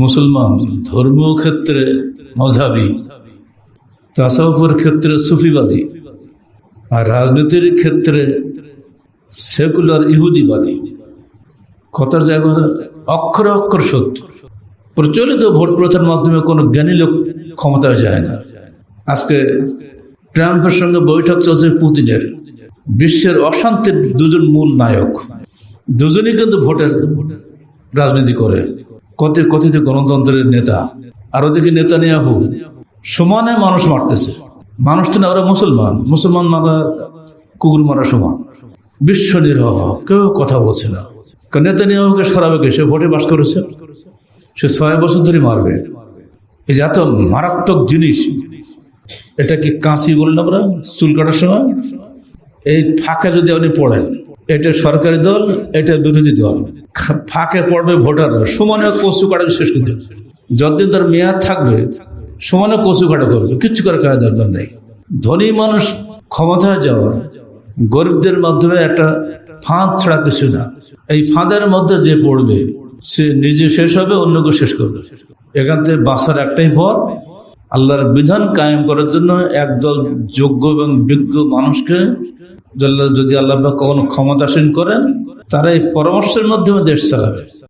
মুসলমান ধর্মীয় ক্ষেত্রে মজাবি, তাসাউফের ক্ষেত্রে সুফিবাদী, আর রাজনীতির ক্ষেত্রে সেকুলার ইহুদিবাদী। কথার জায়গা অক্ষরে অক্ষর সত্য। প্রচলিত ভোট প্রথার মাধ্যমে কোনো জ্ঞানী লোক ক্ষমতায় যায় না। আজকে ট্রাম্পের সঙ্গে বৈঠক চলছে পুতিনের। বিশ্বের অশান্তির দুজন মূল নায়ক। দুজনই কিন্তু ভোটের রাজনীতি করে। কত কথিত গণতন্ত্রের নেতা। আর ওদিকে নেতা নিয়ে সমানে মানুষ মারতেছে। মানুষ তো না, ওরা মুসলমান। মুসলমান মারা, কুকুর মারা সমান। বিশ্ব নিরহ, কেউ কথা বলছে না। কারণ নেতা নিয়ে সরাবে কে? সে ভোটে বাস করেছে। সে ছয় বছর ধরে মারবে। এই যে এত মারাত্মক জিনিস, এটা কি কাঁচি বললেন আমরা চুল কাটার সময়? এই ফাঁকা যদি আপনি পড়েন, এটা সরকারি দল, এটা বিরোধী দল। ফাঁকে পড়বে ভোটাররা। সমানে কচু কাটা শেষ করে যতদিন তার মেয়াদ থাকবে সমানে কচু কাটা করবে। কিচ্ছু করে কাজ দরকার নেই। ধনী মানুষ ক্ষমতায় যাওয়া গরিবদের মাধ্যমে একটা ফাঁদ ছাড়া কিছু না। এই ফাঁদের মধ্যে যে পড়বে, সে নিজে শেষ হবে, অন্যকে শেষ করবে। এখান থেকে বাঁচার একটাই পথ। আল্লাহর বিধান কায়েম করার জন্য একদল যোগ্য এবং বিজ্ঞ মানুষকে, যদি আল্লাহ কখনো ক্ষমতাসীন করেন তারা এই পরামর্শের মাধ্যমে দেশ চালাবে।